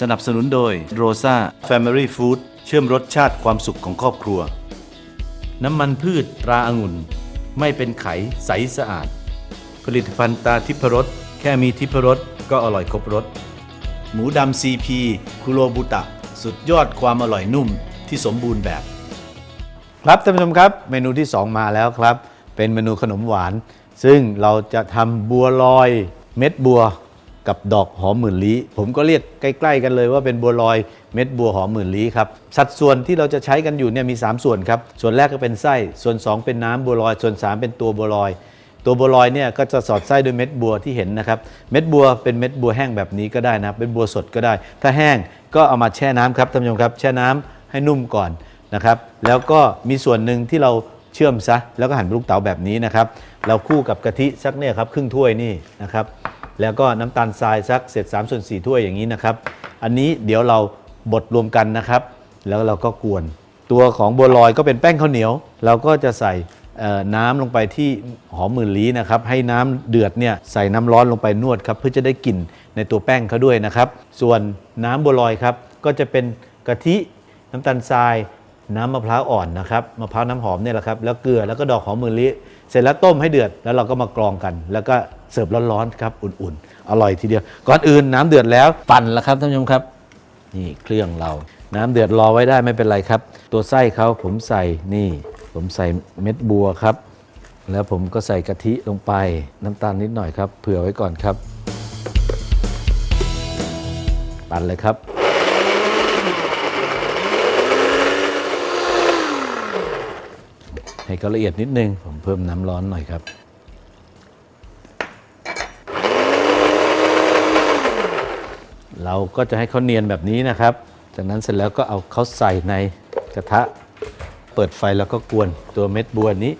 สนับสนุนโดยโรซ a Family Food เชื่อมรสชาติความสุขของครอบครัว น้ำมันพืชตราอางุ่น ไม่เป็นไขใสสะอาด ผลิตภัณฑ์ตาทิพรสแค่มีทิพรสก็อร่อยครบรสหมูดำซีพีคุโรบุตะ สุดยอดความอร่อยนุ่มที่สมบูรณ์แบบ ครับท่านผู้ชมครับ เมนูที่ 2 มาแล้วครับ เป็นเมนูขนมหวาน ซึ่งเราจะทำบัวลอยเม็ดบัว กับดอกหอมหมื่นลี้ผมก็เรียกใกล้ ๆ กันเลยว่าเป็นบัวลอยเม็ดบัวหอมหมื่นลี้ครับสัดส่วนที่เราจะใช้กันอยู่เนี่ยมี 3 ส่วนครับส่วนแรกก็เป็นไส้ส่วน 2 เป็นน้ำบัวลอย ส่วน 3 เป็นตัวบัวลอยตัวบัวลอยเนี่ยก็จะสอดไส้ด้วยเม็ดบัวที่เห็นนะครับเม็ดบัวเป็นเม็ดบัวแห้งแบบนี้ก็ได้นะเป็นบัวสดก็ได้ ถ้าแห้งก็เอามาแช่น้ำครับท่านผู้ชมครับ แช่น้ำให้นุ่มก่อนนะครับ แล้วก็มีส่วนหนึ่งที่เราเชื่อมซะแล้วก็หั่นเป็นลูกเต๋าแบบนี้นะครับ เราคู่กับกะทิสักเนี่ยครับครึ่งถ้วยนี่นะครับ แล้วก็น้ำตาลทรายสักเศษ3ส่วน4ถ้วยอย่างนี้นะครับ อันนี้เดี๋ยวเราบดรวมกันนะครับ แล้วเราก็กวน ตัวของบัวลอยก็เป็นแป้งข้าวเหนียว เราก็จะใส่น้ำลงไปที่หอมหมื่นลี้นะครับ ให้น้ำเดือดเนี่ยใส่น้ำร้อนลงไปนวดครับ เพื่อจะได้กลิ่นในตัวแป้งเขาด้วยนะครับ ส่วนน้ำบัวลอยครับก็จะเป็นกะทิน้ำตาลทราย น้ำมะพร้าวอ่อนนะครับมะพร้าวน้ำหอมเนี่ยแหละครับแล้วเกลือแล้วก็ดอกหอมมื่นลี้เสร็จแล้วต้มให้เดือดแล้วเราก็มากรองกัน แล้วก็เสิร์ฟร้อนๆครับอุ่นๆ อร่อยทีเดียว ก่อนอื่นน้ำเดือดแล้วปั่นแล้วครับท่านผู้ชมครับ นี่เครื่องเรา น้ำเดือดรอไว้ได้ไม่เป็นไรครับ ตัวไส้เขาผมใส่นี่ ผมใส่เม็ดบัวครับ แล้วผมก็ใส่กะทิลงไปน้ำตาลนิดหน่อยครับเผื่อไว้ก่อนครับ ปั่นเลยครับ ให้เขาละเอียดนิดนึง ผมเพิ่มน้ำร้อนหน่อยครับ เราก็จะให้เขาเนียนแบบนี้นะครับ จากนั้นเสร็จแล้วก็เอาเขาใส่ในกระทะ เปิดไฟแล้วก็กวนตัวเม็ดบัวนี้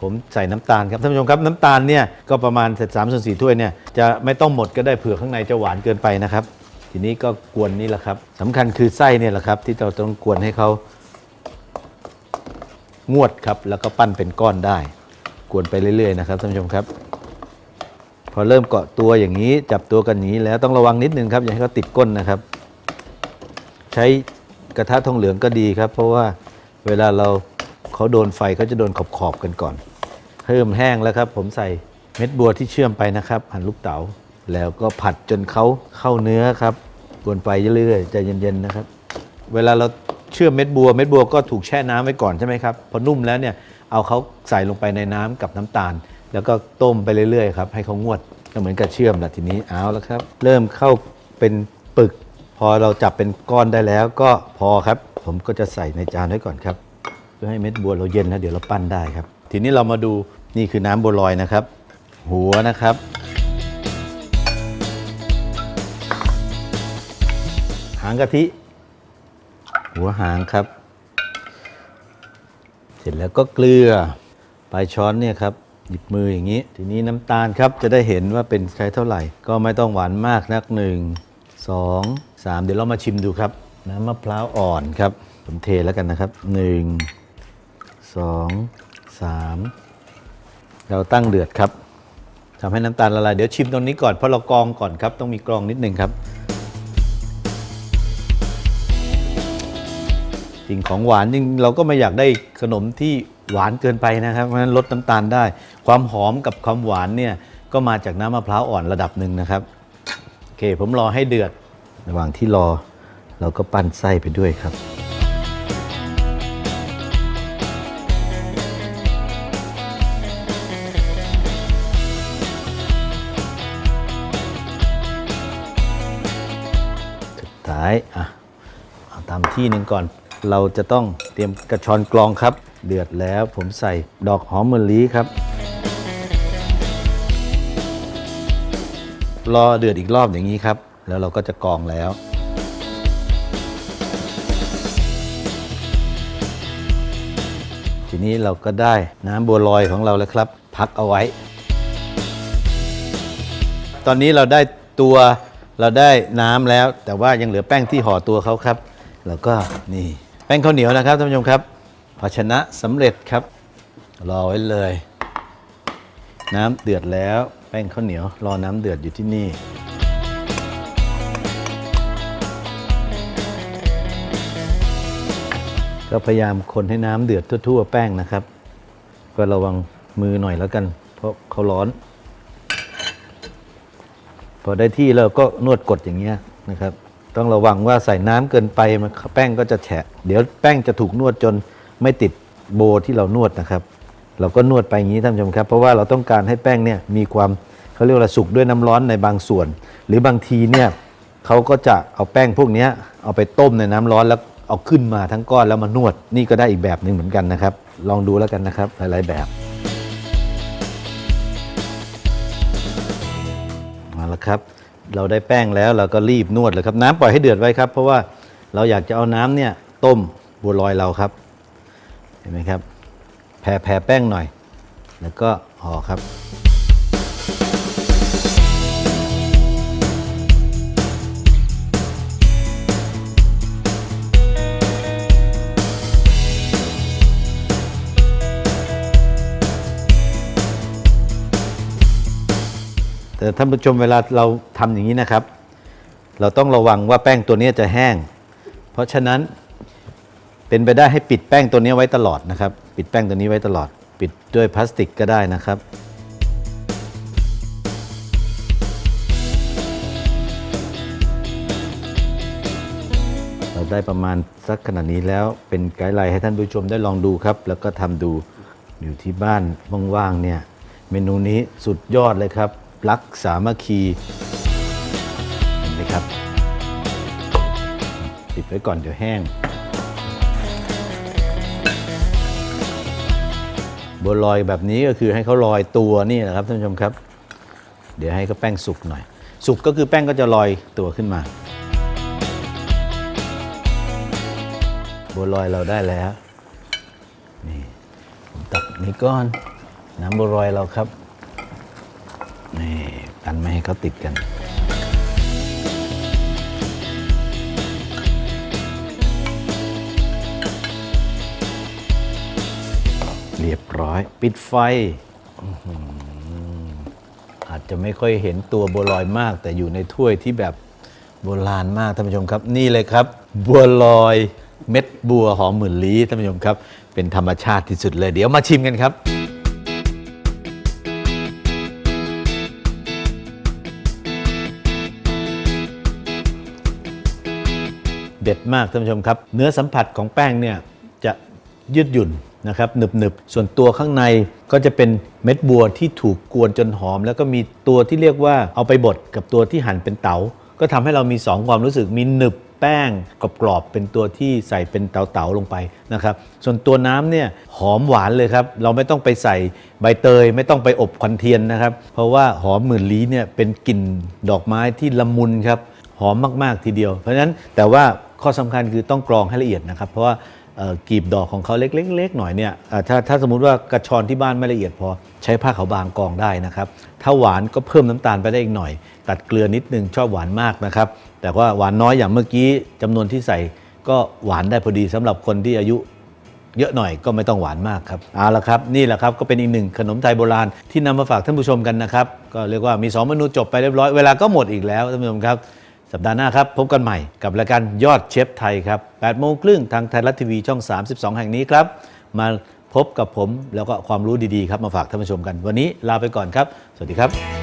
ผมใส่น้ำตาลครับท่านผู้ชมครับน้ำตาลเนี่ยก็ประมาณเศษสามส่วนสี่ถ้วยเนี่ยจะไม่ต้องหมดก็ได้เผื่อข้างในจะหวานเกินไปนะครับ ทีนี้ก็กวนนี่แหละครับสำคัญคือไส้เนี่ยแหละครับที่เราต้องกวนให้เขา งวดครับแล้วก็ปั้นเป็นก้อนได้ กวนไปเรื่อยๆนะครับท่านผู้ชมครับ พอเริ่มเกาะตัวอย่างนี้จับตัวกันนี้แล้วต้องระวังนิดนึงครับอย่าให้เขาติดก้นนะครับ ใช้กระทะทองเหลืองก็ดีครับ เพราะว่าเวลาเราเขาโดนไฟเขาจะโดนขอบๆกันก่อนเริ่มแห้งแล้วครับ ผมใส่เม็ดบัวที่เชื่อมไปนะครับหั่นลูกเต๋าแล้วก็ผัดจนเขาเข้าเนื้อครับกวนไปเรื่อยๆใจเย็นๆนะครับ เวลาเรา เชื่อมเม็ดบัว เม็ดบัวก็ถูกแช่น้ำไว้ก่อนใช่ไหมครับพอนุ่มแล้วเนี่ยเอาเขาใส่ลงไปในน้ำกับน้ำตาล แล้วก็ต้มไปเรื่อยๆครับให้เขางวดก็เหมือนกับเชื่อมแหละทีนี้เอาแล้วครับ เริ่มเข้าเป็นปึก พอเราจับเป็นก้อนได้แล้วก็พอครับ ผมก็จะใส่ในจานไว้ก่อนครับ เพื่อให้เม็ดบัวเราเย็นแล้วเดี๋ยวเราปั้นได้ครับ ทีนี้เรามาดูนี่คือน้ำบัวลอยนะครับ หัวนะครับหางกะทิ หัวหางครับ เสร็จแล้วก็เกลือปลายช้อนเนี่ยครับหยิบมืออย่างนี้ ทีนี้น้ำตาลครับจะได้เห็นว่าเป็นใช้เท่าไหร่ ก็ไม่ต้องหวานมากนักหนึ่งสองสามเดี๋ยวเรามาชิมดูครับ น้ำมะพร้าวอ่อนครับผมเทแล้วกันนะครับหนึ่งสองสามเราตั้งเดือดครับทำให้น้ำตาลละลายเดี๋ยวชิมตรงนี้ก่อนเพราะเรากรองก่อนครับต้องมีกรองนิดนึงครับ จริงของหวานจริงเราก็ไม่อยากได้ขนมที่หวานเกินไปนะครับ เพราะฉะนั้นลดน้ำตาลได้ ความหอมกับความหวานเนี่ยก็มาจากน้ำมะพร้าวอ่อนระดับหนึ่งนะครับโอเค ผมรอให้เดือดระหว่างที่รอ เราก็ปั้นไส้ไปด้วยครับ สุดท้ายอะเอาตามที่หนึ่งก่อน เราจะต้องเตรียมกระชอนกรองครับ เดือดแล้วผมใส่ดอกหอมมะลิครับ รอเดือดอีกรอบอย่างนี้ครับ แล้วเราก็จะกรองแล้วทีนี้เราก็ได้น้ำบัวลอยของเราแล้วครับ พักเอาไว้ ตอนนี้เราได้ตัวเราได้น้ำแล้ว แต่ว่ายังเหลือแป้งที่ห่อตัวเขาครับ แล้วก็นี่ แป้งข้าวเหนียวนะครับท่านผู้ชมครับ ภาชนะสำเร็จครับ รอไว้เลย น้ำเดือดแล้ว แป้งข้าวเหนียว รอน้ำเดือดอยู่ที่นี่ก็พยายามคนให้น้ำเดือดทั่วๆ แป้งนะครับ ก็ระวังมือหน่อยแล้วกัน เพราะเขาร้อน พอได้ที่เราก็นวดกดอย่างเงี้ยนะครับ ต้องระวังว่าใส่น้ำเกินไปมันแป้งก็จะแฉะ เดี๋ยวแป้งจะถูกนวดจนไม่ติดโบที่เรานวดนะครับ เราก็นวดไปอย่างนี้ท่านผู้ชมครับ เพราะว่าเราต้องการให้แป้งเนี่ยมีความเขาเรียกว่าสุกด้วยน้ำร้อนในบางส่วน หรือบางทีเนี่ยเขาก็จะเอาแป้งพวกนี้เอาไปต้มในน้ำร้อนแล้วเอาขึ้นมาทั้งก้อนแล้วมานวดนี่ก็ได้อีกแบบหนึ่งเหมือนกันนะครับ ลองดูแล้วกันนะครับหลายๆแบบมาแล้วครับ เราได้แป้งแล้วเราก็รีบนวดเลยครับ น้ำปล่อยให้เดือดไว้ครับ เพราะว่าเราอยากจะเอาน้ำเนี่ยต้มบัวลอยเราครับ เห็นไหมครับ แผ่แผ่แป้งหน่อย แล้วก็ห่อครับ แต่ท่านผู้ชมเวลาเราทำอย่างนี้นะครับ เราต้องระวังว่าแป้งตัวนี้จะแห้ง เพราะฉะนั้นเป็นไปได้ให้ปิดแป้งตัวนี้ไว้ตลอดนะครับ ปิดแป้งตัวนี้ไว้ตลอด ปิดด้วยพลาสติกก็ได้นะครับเราได้ประมาณสักขนาดนี้แล้วเป็นไกด์ไลน์ให้ท่านผู้ชมได้ลองดูครับ แล้วก็ทำดูอยู่ที่บ้านว่างๆเนี่ย เมนูนี้สุดยอดเลยครับ รักสามัคคีเห็นไหมครับปิดไว้ก่อนเดี๋ยวแห้ง บัวลอยแบบนี้ก็คือให้เขาลอยตัวนี่นะครับท่านผู้ชมครับ เดี๋ยวให้เขาแป้งสุกหน่อย สุกก็คือแป้งก็จะลอยตัวขึ้นมาบัวลอยเราได้แล้วนี่ผมตักนี่ก้อนน้ำบัวลอยเราครับ นี่กันไม่ให้เขาติดกัน เรียบร้อย ปิดไฟ อาจจะไม่ค่อยเห็นตัวบัวลอยมาก แต่อยู่ในถ้วยที่แบบโบราณมากท่านผู้ชมครับ นี่เลยครับ บัวลอยเม็ดบัวหอมหมื่นลี้ท่านผู้ชมครับ เป็นธรรมชาติที่สุดเลย เดี๋ยวมาชิมกันครับ เด็ดมากท่านผู้ชมครับ เนื้อสัมผัสของแป้งเนี่ยจะยืดหยุ่นนะครับหนึบหนึบส่วนตัวข้างในก็จะเป็นเม็ดบัวที่ถูกกวนจนหอม แล้วก็มีตัวที่เรียกว่าเอาไปบดกับตัวที่หั่นเป็นเตา๋าก็ทำให้เรามี 2 ความรู้สึกมีหนึบแป้งกรอบๆเป็นตัวที่ใส่เป็นเต๋าๆลงไปนะครับ ส่วนตัวน้ำเนี่ยหอมหวานเลยครับ เราไม่ต้องไปใส่ใบเตย ไม่ต้องไปอบควันเทียนนะครับ เพราะว่าหอมหมื่นลี้เนี่ยเป็นกลิ่นดอกไม้ที่ละมุนครับ หอมมากๆทีเดียว เพราะฉะนั้นแต่ว่า ข้อสำคัญคือต้องกรองให้ละเอียดนะครับ เพราะว่ากีบดอกของเขาเล็กๆๆหน่อยเนี่ยถ้าถ้าสมมติว่ากระชอนที่บ้านไม่ละเอียดพอใช้ผ้าขาวบางกรองได้นะครับ ถ้าหวานก็เพิ่มน้ำตาลไปได้อีกหน่อย ตัดเกลือนิดนึงชอบหวานมากนะครับ แต่ว่าหวานน้อยอย่างเมื่อกี้จำนวนที่ใส่ก็หวานได้พอดีสำหรับคนที่อายุเยอะหน่อยก็ไม่ต้องหวานมากครับเอาละครับ นี่แหละครับก็เป็นอีกหนึ่งขนมไทยโบราณที่นำมาฝากท่านผู้ชมกันนะครับ ก็เรียกว่ามี 2 เมนูจบไปเรียบร้อย เวลาก็หมดอีกแล้วท่านผู้ชมครับ สัปดาห์หน้าครับ พบกันใหม่กับรายการยอดเชฟไทยครับ8โมงครึ่งทางไทยรัฐทีวีช่อง 32 แห่งนี้ครับ มาพบกับผมแล้วก็ความรู้ดีๆครับมาฝากท่านผู้ชมกัน วันนี้ลาไปก่อนครับ สวัสดีครับ